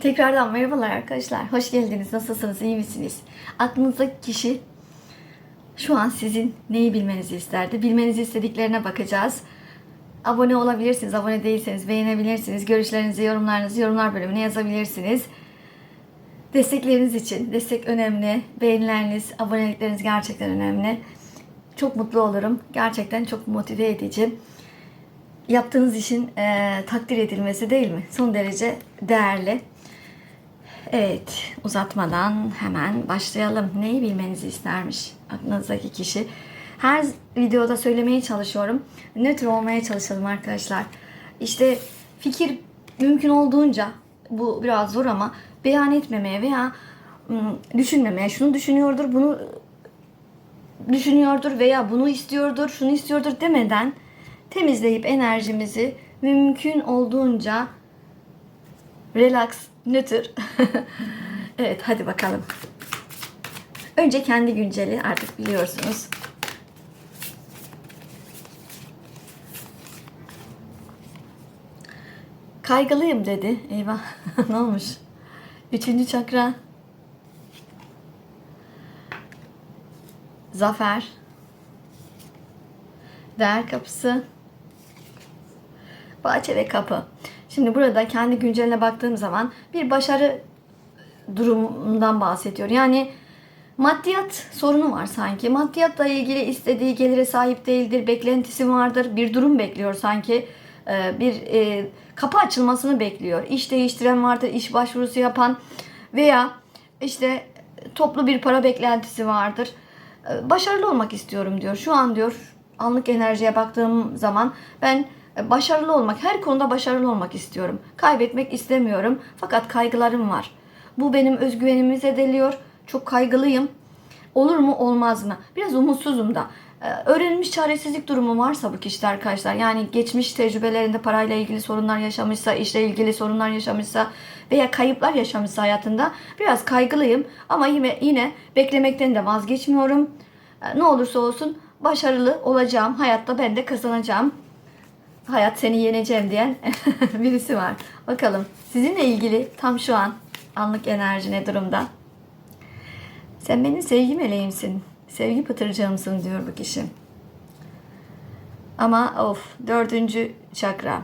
Tekrardan merhabalar arkadaşlar. Hoş geldiniz. Nasılsınız? İyi misiniz? Aklınızdaki kişi şu an sizin neyi bilmenizi isterdi? Bilmenizi istediklerine bakacağız. Abone olabilirsiniz. Abone değilseniz beğenebilirsiniz. Görüşlerinizi, yorumlarınızı yorumlar bölümüne yazabilirsiniz. Destekleriniz için. Destek önemli. Beğenileriniz, abonelikleriniz gerçekten önemli. Çok mutlu olurum. Gerçekten çok motive edici yaptığınız işin e, takdir edilmesi değil mi? Son derece değerli. Evet, uzatmadan hemen başlayalım. Neyi bilmenizi istermiş aklınızdaki kişi? Her videoda söylemeye çalışıyorum. Nötr olmaya çalışalım arkadaşlar. İşte fikir mümkün olduğunca bu biraz zor ama beyan etmemeye veya düşünmemeye, şunu düşünüyordur, bunu düşünüyordur veya bunu istiyordur, şunu istiyordur demeden temizleyip enerjimizi mümkün olduğunca relax, nötr. evet hadi bakalım. Önce kendi günceli artık biliyorsunuz. Kaygılıyım dedi. Eyvah ne olmuş? Üçüncü çakra. Zafer. Değer kapısı. Bahçe ve kapı. Şimdi burada kendi günceline baktığım zaman bir başarı durumundan bahsediyor. Yani maddiyat sorunu var sanki. Maddiyatla ilgili istediği gelire sahip değildir, beklentisi vardır, bir durum bekliyor sanki. Ee, Bir e, kapı açılmasını bekliyor. İş değiştiren vardır, iş başvurusu yapan veya işte toplu bir para beklentisi vardır. Ee, Başarılı olmak istiyorum diyor. Şu an diyor anlık enerjiye baktığım zaman ben başarılı olmak, her konuda başarılı olmak istiyorum. Kaybetmek istemiyorum. Fakat kaygılarım var. Bu benim özgüvenimi zedeliyor. Çok kaygılıyım. Olur mu olmaz mı? Biraz umutsuzum da. Ee, Öğrenilmiş çaresizlik durumu varsa bu kişide arkadaşlar yani geçmiş tecrübelerinde parayla ilgili sorunlar yaşamışsa, işle ilgili sorunlar yaşamışsa veya kayıplar yaşamışsa hayatında biraz kaygılıyım ama yine yine beklemekten de vazgeçmiyorum. Ee, Ne olursa olsun başarılı olacağım. Hayatta ben de kazanacağım. Hayat seni yeneceğim diyen birisi var. Bakalım sizinle ilgili tam şu an anlık enerji ne durumda? Sen benim sevgi meleğimsin. Sevgi pıtırcığımsın diyor bu kişi. Ama of dördüncü çakra.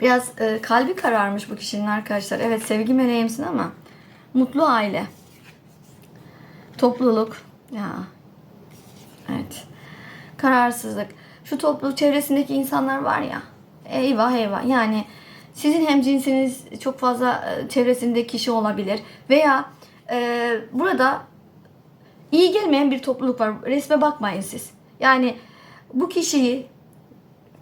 Biraz e, kalbi kararmış bu kişinin arkadaşlar. Evet sevgi meleğimsin ama mutlu aile. Topluluk. Ya. Evet. Kararsızlık. Şu topluluk çevresindeki insanlar var ya. Eyvah eyvah. Yani sizin hem cinsiniz çok fazla e, çevresinde kişi olabilir. Veya e, burada iyi gelmeyen bir topluluk var. Resme bakmayın siz. Yani bu kişiyi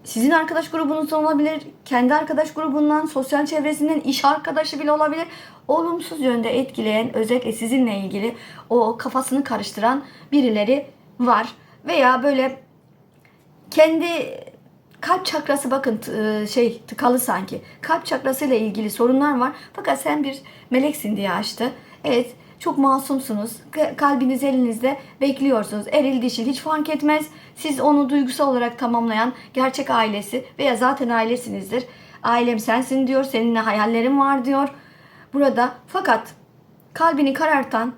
sizin arkadaş grubunuz olabilir, kendi arkadaş grubundan, sosyal çevresinden, iş arkadaşı bile olabilir. Olumsuz yönde etkileyen, özellikle sizinle ilgili o kafasını karıştıran birileri var. Veya böyle kendi kalp çakrası bakın t- şey tıkalı sanki. Kalp çakrası ile ilgili sorunlar var. Fakat sen bir meleksin diye açtı. Evet çok masumsunuz. Ka- Kalbiniz elinizde bekliyorsunuz. Eril dişil hiç fark etmez. Siz onu duygusal olarak tamamlayan gerçek ailesi veya zaten ailesinizdir. Ailem sensin diyor. Seninle hayallerim var diyor. Burada fakat kalbini karartan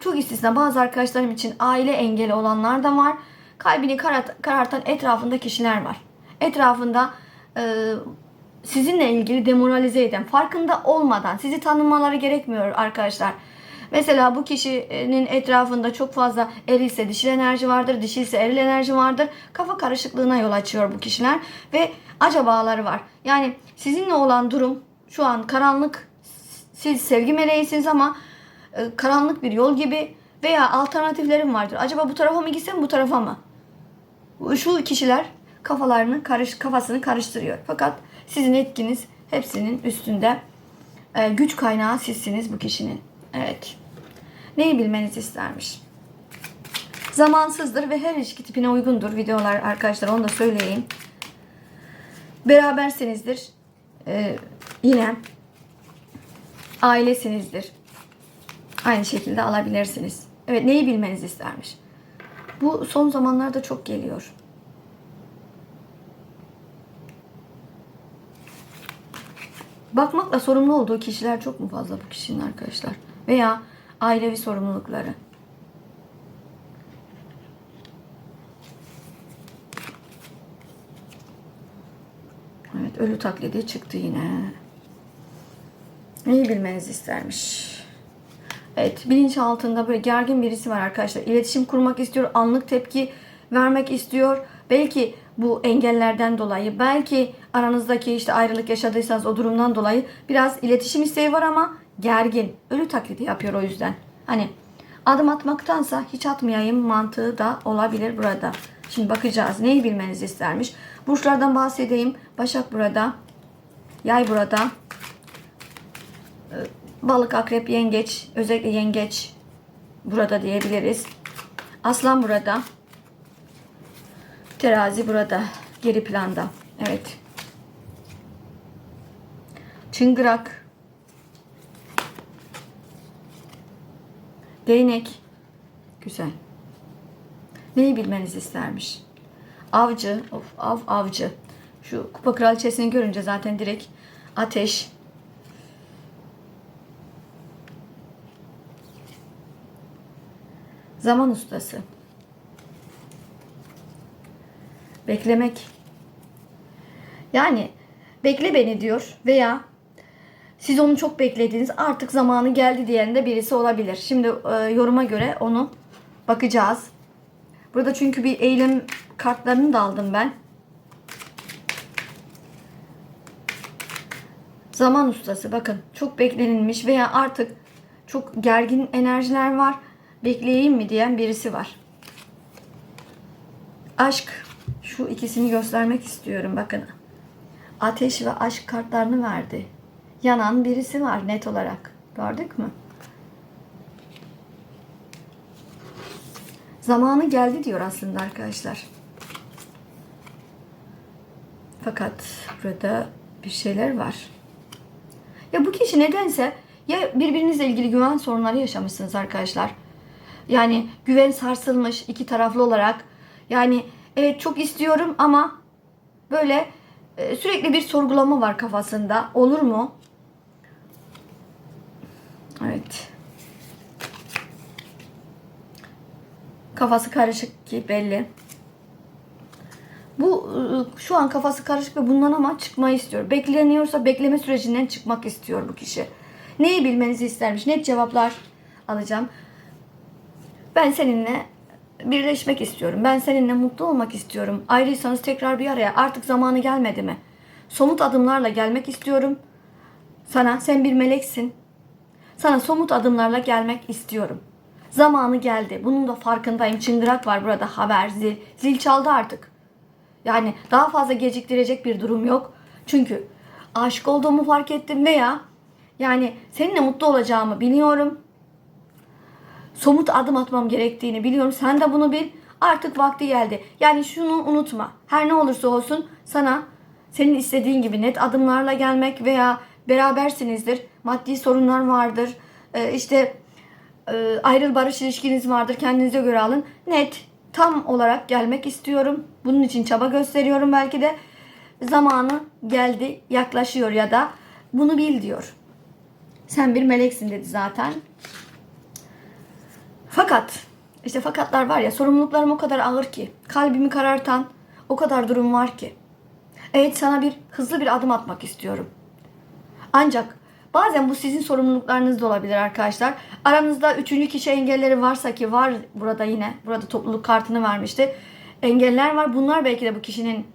çok istisna bazı arkadaşlarım için aile engeli olanlar da var. Kalbini karartan etrafında kişiler var. Etrafında e, sizinle ilgili demoralize eden, farkında olmadan sizi tanımaları gerekmiyor arkadaşlar. Mesela bu kişinin etrafında çok fazla erilse dişil enerji vardır, dişilse eril enerji vardır. Kafa karışıklığına yol açıyor bu kişiler ve acabaları var. Yani sizinle olan durum şu an karanlık, siz sevgi meleğisiniz ama e, karanlık bir yol gibi veya alternatiflerim vardır. Acaba bu tarafa mı gitsem bu tarafa mı? Şu kişiler kafalarını karış kafasını karıştırıyor. Fakat sizin etkiniz hepsinin üstünde. E, güç kaynağı sizsiniz bu kişinin. Evet. Neyi bilmenizi istermiş? Zamansızdır ve her ilişki tipine uygundur videolar arkadaşlar onu da söyleyeyim. Berabersinizdir. E, yine ailesinizdir. Aynı şekilde alabilirsiniz. Evet neyi bilmenizi istermiş? Bu son zamanlarda çok geliyor. Bakmakla sorumlu olduğu kişiler çok mu fazla bu kişinin arkadaşlar? Veya ailevi sorumlulukları. Evet ölü taklidi çıktı yine. Neyi bilmenizi istermiş? Evet bilinç altında böyle gergin birisi var arkadaşlar. İletişim kurmak istiyor, anlık tepki vermek istiyor. Belki bu engellerden dolayı, belki aranızdaki işte ayrılık yaşadıysanız o durumdan dolayı biraz iletişim isteği var ama gergin. Ölü taklidi yapıyor o yüzden. Hani adım atmaktansa hiç atmayayım mantığı da olabilir burada. Şimdi bakacağız. Neyi bilmenizi istermiş? Burçlardan bahsedeyim. Başak burada. Yay burada. Balık, akrep, yengeç. Özellikle yengeç burada diyebiliriz. Aslan burada. Terazi burada. Geri planda. Evet. Çıngırak. Değnek. Güzel. Neyi bilmenizi istermiş? Avcı. Of, av, avcı. Şu kupa kraliçesini görünce zaten direkt ateş. Zaman ustası. Beklemek. Yani bekle beni diyor veya siz onu çok beklediniz artık zamanı geldi diyen de birisi olabilir. Şimdi e, yoruma göre onu bakacağız. Burada çünkü bir eylem kartlarını da aldım ben. Zaman ustası bakın çok beklenilmiş veya artık çok gergin enerjiler var. Bekleyeyim mi diyen birisi var. Aşk. Şu ikisini göstermek istiyorum bakın. Ateş ve aşk kartlarını verdi. Yanan birisi var net olarak. Gördük mü? Zamanı geldi diyor aslında arkadaşlar. Fakat burada bir şeyler var. Ya bu kişi nedense ya birbirinizle ilgili güven sorunları yaşamışsınız arkadaşlar. Yani güven sarsılmış iki taraflı olarak. Yani evet çok istiyorum ama böyle e, sürekli bir sorgulama var kafasında. Olur mu? Evet. Kafası karışık ki belli. Bu ıı, şu an kafası karışık ve bundan ama çıkmayı istiyor. Bekleniyorsa bekleme sürecinden çıkmak istiyor bu kişi. Neyi bilmenizi istermiş? Net cevaplar alacağım. Ben seninle birleşmek istiyorum. Ben seninle mutlu olmak istiyorum. Ayrıysanız tekrar bir araya. Artık zamanı gelmedi mi? Somut adımlarla gelmek istiyorum. Sana sen bir meleksin. Sana somut adımlarla gelmek istiyorum. Zamanı geldi. Bunun da farkındayım. Çıngırak var burada haber zil. Zil çaldı artık. Yani daha fazla geciktirecek bir durum yok. Çünkü aşık olduğumu fark ettim veya yani seninle mutlu olacağımı biliyorum. Somut adım atmam gerektiğini biliyorum. Sen de bunu bil. Artık vakti geldi. Yani şunu unutma. Her ne olursa olsun sana senin istediğin gibi net adımlarla gelmek veya berabersinizdir. Maddi sorunlar vardır. Ee, işte e, ayrıl barış ilişkiniz vardır. Kendinize göre alın. Net tam olarak gelmek istiyorum. Bunun için çaba gösteriyorum belki de. Zamanı geldi, yaklaşıyor ya da bunu bil diyor. Sen bir meleksin dedi zaten. Fakat işte fakatlar var ya sorumluluklarım o kadar ağır ki kalbimi karartan o kadar durum var ki. Evet sana bir hızlı bir adım atmak istiyorum. Ancak bazen bu sizin sorumluluklarınız da olabilir arkadaşlar. Aranızda üçüncü kişi engelleri varsa ki var burada yine burada topluluk kartını vermişti. Engeller var. Bunlar belki de bu kişinin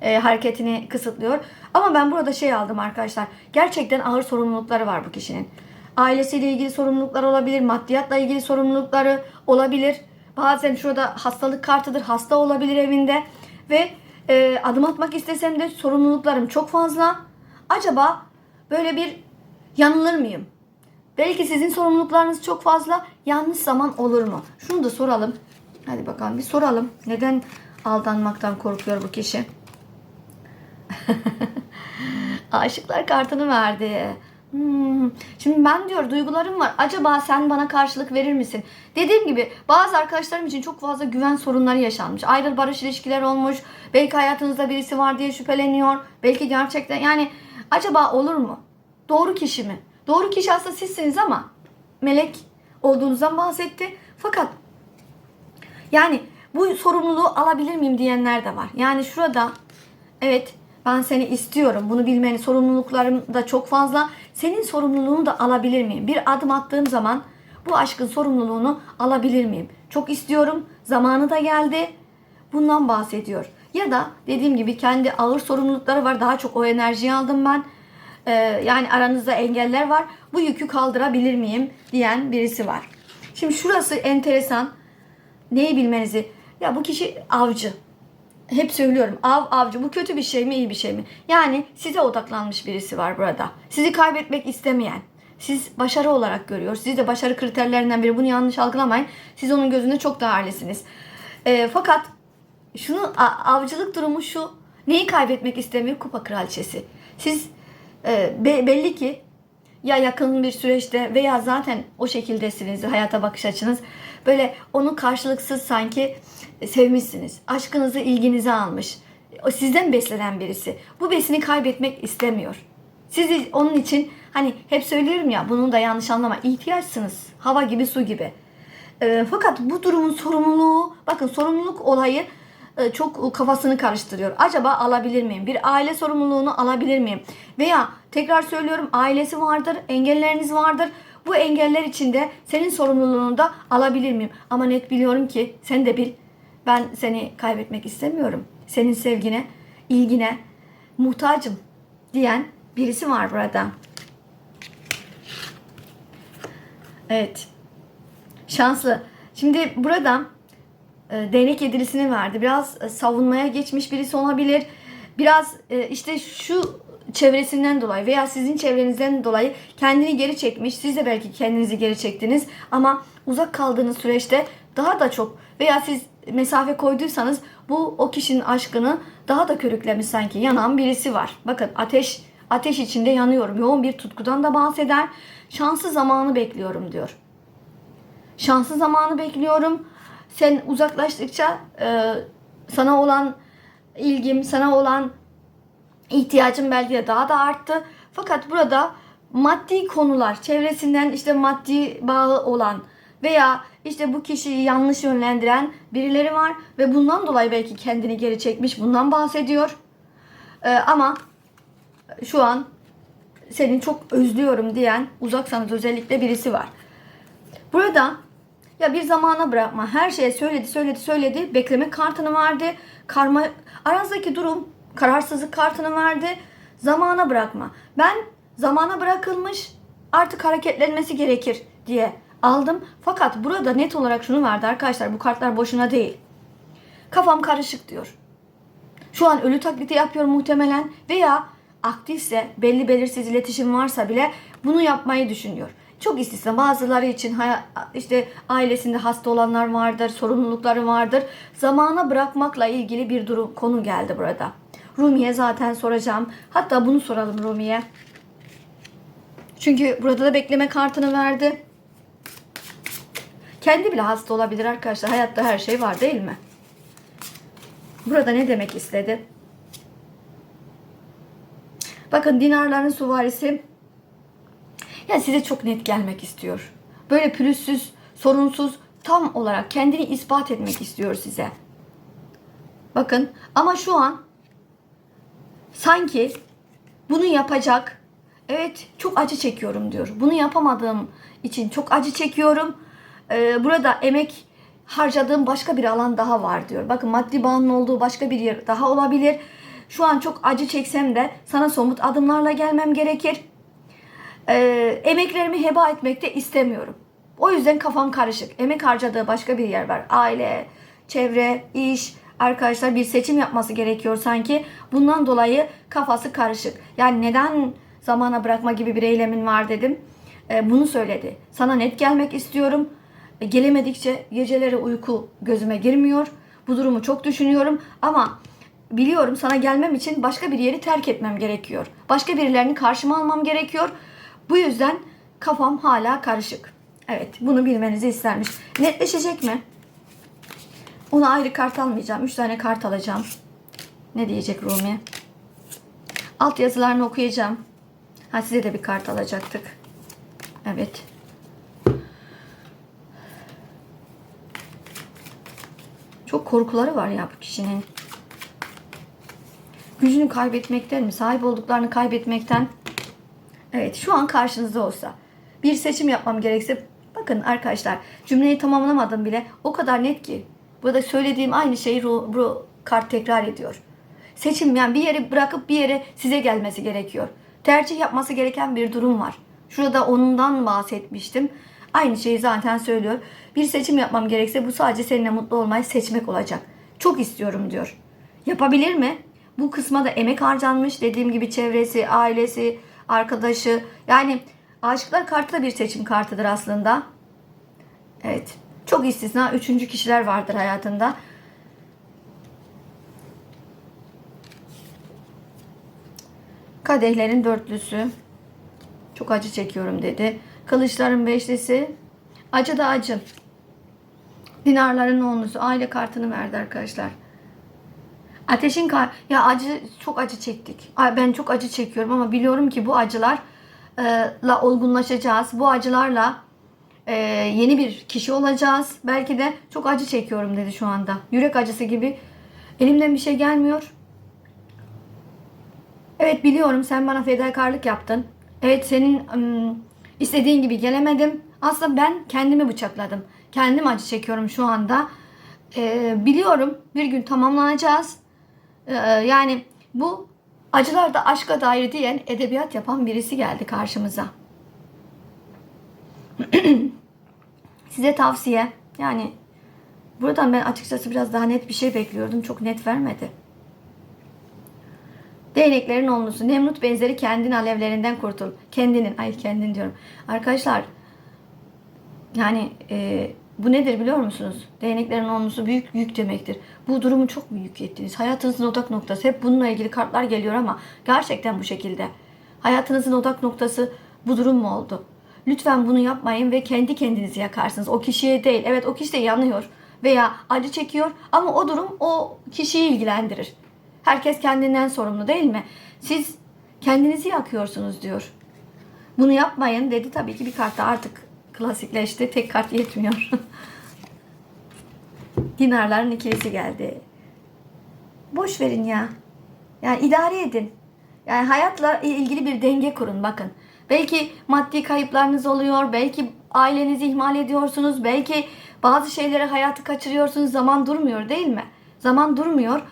e, hareketini kısıtlıyor. Ama ben burada şey aldım arkadaşlar. Gerçekten ağır sorumlulukları var bu kişinin. Ailesiyle ilgili sorumluluklar olabilir. Maddiyatla ilgili sorumlulukları olabilir. Bazen şurada hastalık kartıdır. Hasta olabilir evinde. Ve e, adım atmak istesem de sorumluluklarım çok fazla. Acaba böyle bir yanılır mıyım? Belki sizin sorumluluklarınız çok fazla. Yanlış zaman olur mu? Şunu da soralım. Hadi bakalım bir soralım. Neden aldanmaktan korkuyor bu kişi? Aşıklar kartını verdi. Hmm. Şimdi ben diyor duygularım var. Acaba sen bana karşılık verir misin? Dediğim gibi bazı arkadaşlarım için çok fazla güven sorunları yaşanmış. Ayrıl barış ilişkiler olmuş. Belki hayatınızda birisi var diye şüpheleniyor. Belki gerçekten yani acaba olur mu? Doğru kişi mi? Doğru kişi aslında sizsiniz ama melek olduğunuzdan bahsetti. Fakat yani bu sorumluluğu alabilir miyim diyenler de var. Yani şurada evet ben seni istiyorum. Bunu bilmeni sorumluluklarım da çok fazla. Senin sorumluluğunu da alabilir miyim? Bir adım attığım zaman bu aşkın sorumluluğunu alabilir miyim? Çok istiyorum. Zamanı da geldi. Bundan bahsediyor. Ya da dediğim gibi kendi ağır sorumlulukları var. Daha çok o enerjiyi aldım ben. Ee, yani aranızda engeller var. Bu yükü kaldırabilir miyim diyen birisi var. Şimdi şurası enteresan. Neyi bilmenizi? Ya bu kişi avcı. Hep söylüyorum av avcı bu kötü bir şey mi iyi bir şey mi? Yani size odaklanmış birisi var burada. Sizi kaybetmek istemeyen. Siz başarı olarak görüyor. Siz de başarı kriterlerinden biri. Bunu yanlış algılamayın. Siz onun gözünde çok değerlisiniz. Ee, fakat şunu avcılık durumu şu. Neyi kaybetmek istemiyor? Kupa kraliçesi. Siz e, be- belli ki ya yakın bir süreçte veya zaten o şekildesiniz hayata bakış açınız. Böyle onu karşılıksız sanki sevmişsiniz. Aşkınızı, ilginizi almış. O sizden beslenen birisi. Bu besini kaybetmek istemiyor. Siz onun için hani hep söylüyorum ya bunun da yanlış anlama ihtiyaçsınız. Hava gibi su gibi. E, fakat bu durumun sorumluluğu bakın sorumluluk olayı e, çok kafasını karıştırıyor. Acaba alabilir miyim? Bir aile sorumluluğunu alabilir miyim? Veya tekrar söylüyorum ailesi vardır, engelleriniz vardır. Bu engeller içinde senin sorumluluğunu da alabilir miyim? Ama net biliyorum ki sen de bil ben seni kaybetmek istemiyorum. Senin sevgine, ilgine muhtacım diyen birisi var burada. Evet. Şanslı. Şimdi burada e, değnek yedilisini verdi. Biraz e, savunmaya geçmiş birisi olabilir. Biraz e, işte şu çevresinden dolayı veya sizin çevrenizden dolayı kendini geri çekmiş. Siz de belki kendinizi geri çektiniz ama uzak kaldığınız süreçte daha da çok veya siz mesafe koyduysanız bu o kişinin aşkını daha da körüklemiş sanki yanan birisi var. Bakın ateş ateş içinde yanıyorum. Yoğun bir tutkudan da bahseder. Şanslı zamanı bekliyorum diyor. Şanslı zamanı bekliyorum. Sen uzaklaştıkça e, sana olan ilgim, sana olan ihtiyacım belki de daha da arttı. Fakat burada maddi konular, çevresinden işte maddi bağı olan veya işte bu kişiyi yanlış yönlendiren birileri var ve bundan dolayı belki kendini geri çekmiş. Bundan bahsediyor. E, ama şu an seni çok özlüyorum diyen uzaksanız özellikle birisi var. Burada ya bir zamana bırakma. Her şeye söyledi, söyledi, söyledi. Bekleme kartını verdi. Karma aranızdaki durum kararsızlık kartını verdi. Zamana bırakma. Ben zamana bırakılmış artık hareketlenmesi gerekir diye aldım. Fakat burada net olarak şunu verdi arkadaşlar. Bu kartlar boşuna değil. Kafam karışık diyor. Şu an ölü taklidi yapıyor muhtemelen veya aktifse belli belirsiz iletişim varsa bile bunu yapmayı düşünüyor. Çok istisna bazıları için işte ailesinde hasta olanlar vardır, sorumlulukları vardır. Zamana bırakmakla ilgili bir durum konu geldi burada. Rumi'ye zaten soracağım. Hatta bunu soralım Rumi'ye. Çünkü burada da bekleme kartını verdi. Kendi bile hasta olabilir arkadaşlar. Hayatta her şey var değil mi? Burada ne demek istedi? Bakın dinarların suvarisi ya size çok net gelmek istiyor. Böyle pürüzsüz, sorunsuz, tam olarak kendini ispat etmek istiyor size. Bakın ama şu an sanki bunu yapacak. Evet çok acı çekiyorum diyor. Bunu yapamadığım için çok acı çekiyorum. Ee, burada emek harcadığım başka bir alan daha var diyor. Bakın maddi bağının olduğu başka bir yer daha olabilir. Şu an çok acı çeksem de sana somut adımlarla gelmem gerekir e, emeklerimi heba etmek de istemiyorum. O yüzden kafam karışık. Emek harcadığı başka bir yer var. Aile, çevre, iş, arkadaşlar bir seçim yapması gerekiyor sanki. Bundan dolayı kafası karışık. Yani neden zamana bırakma gibi bir eylemin var dedim. E, bunu söyledi. Sana net gelmek istiyorum. E, gelemedikçe geceleri uyku gözüme girmiyor. Bu durumu çok düşünüyorum ama biliyorum sana gelmem için başka bir yeri terk etmem gerekiyor. Başka birilerini karşıma almam gerekiyor. Bu yüzden kafam hala karışık. Evet bunu bilmenizi istermiş. Netleşecek mi? Ona ayrı kart almayacağım. Üç tane kart alacağım. Ne diyecek Rumi? Alt yazılarını okuyacağım. Ha size de bir kart alacaktık. Evet. Çok korkuları var ya bu kişinin. Gücünü kaybetmekten mi? Sahip olduklarını kaybetmekten. Evet şu an karşınızda olsa. Bir seçim yapmam gerekse bakın arkadaşlar cümleyi tamamlamadım bile o kadar net ki. Burada söylediğim aynı şeyi bu, kart tekrar ediyor. Seçim yani bir yere bırakıp bir yere size gelmesi gerekiyor. Tercih yapması gereken bir durum var. Şurada ondan bahsetmiştim. Aynı şeyi zaten söylüyor. Bir seçim yapmam gerekse bu sadece seninle mutlu olmayı seçmek olacak. Çok istiyorum diyor. Yapabilir mi? Bu kısma da emek harcanmış. Dediğim gibi çevresi, ailesi, arkadaşı. Yani aşıklar kartı da bir seçim kartıdır aslında. Evet. Çok istisna. Üçüncü kişiler vardır hayatında. Kadehlerin dörtlüsü. Çok acı çekiyorum dedi. Kılıçların beşlisi. Acı da acı. Dinarların onlusu. Aile kartını verdi arkadaşlar. Ateşin kar ya acı çok acı çektik. Ben çok acı çekiyorum ama biliyorum ki bu acılarla olgunlaşacağız. Bu acılarla e, yeni bir kişi olacağız. Belki de çok acı çekiyorum dedi şu anda. Yürek acısı gibi. Elimden bir şey gelmiyor. Evet biliyorum sen bana fedakarlık yaptın. Evet senin ım, istediğin gibi gelemedim. Aslında ben kendimi bıçakladım. Kendim acı çekiyorum şu anda. Ee, biliyorum bir gün tamamlanacağız. Ee, yani bu acılar da aşka dair diyen edebiyat yapan birisi geldi karşımıza. Size tavsiye yani buradan ben açıkçası biraz daha net bir şey bekliyordum. Çok net vermedi. Değneklerin onlusu. Nemrut benzeri kendin alevlerinden kurtul. Kendinin. Ay kendin diyorum. Arkadaşlar yani e, bu nedir biliyor musunuz? Değneklerin onlusu büyük yük demektir. Bu durumu çok mu yük ettiniz? Hayatınızın odak noktası. Hep bununla ilgili kartlar geliyor ama gerçekten bu şekilde. Hayatınızın odak noktası bu durum mu oldu? Lütfen bunu yapmayın ve kendi kendinizi yakarsınız. O kişiye değil. Evet o kişi de yanıyor veya acı çekiyor ama o durum o kişiyi ilgilendirir. Herkes kendinden sorumlu değil mi? Siz kendinizi yakıyorsunuz diyor. Bunu yapmayın dedi. Tabii ki bir kart da artık klasikleşti. Tek kart yetmiyor. Dinarların ikilisi geldi. Boş verin ya. Yani idare edin. Yani hayatla ilgili bir denge kurun bakın. Belki maddi kayıplarınız oluyor. Belki ailenizi ihmal ediyorsunuz. Belki bazı şeylere hayatı kaçırıyorsunuz. Zaman durmuyor değil mi? Zaman durmuyor.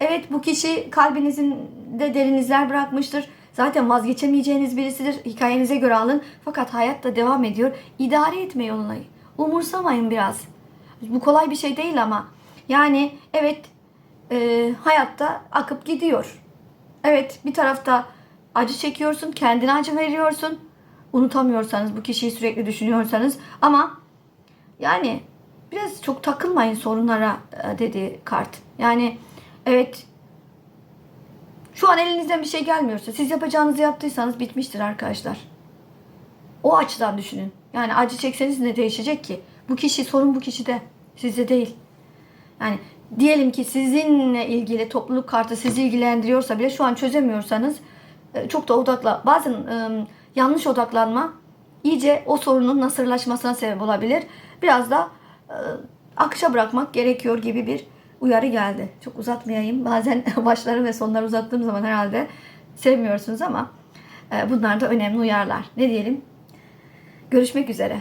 Evet bu kişi kalbinizin de derin izler bırakmıştır. Zaten vazgeçemeyeceğiniz birisidir. Hikayenize göre alın. Fakat hayat da devam ediyor. İdare etme yoluna. Umursamayın biraz. Bu kolay bir şey değil ama. Yani evet e, hayatta akıp gidiyor. Evet bir tarafta acı çekiyorsun. Kendine acı veriyorsun. Unutamıyorsanız bu kişiyi sürekli düşünüyorsanız. Ama yani biraz çok takılmayın sorunlara e, dedi kart. Yani Evet. Şu an elinizden bir şey gelmiyorsa siz yapacağınızı yaptıysanız bitmiştir arkadaşlar. O açıdan düşünün. Yani acı çekseniz ne değişecek ki? Bu kişi sorun bu kişide. Sizde değil. Yani diyelim ki sizinle ilgili topluluk kartı sizi ilgilendiriyorsa bile şu an çözemiyorsanız çok da odakla bazen ıı, yanlış odaklanma iyice o sorunun nasırlaşmasına sebep olabilir. Biraz da ıı, akışa bırakmak gerekiyor gibi bir uyarı geldi. Çok uzatmayayım. Bazen başları ve sonları uzattığım zaman herhalde sevmiyorsunuz ama bunlar da önemli uyarılar. Ne diyelim? Görüşmek üzere.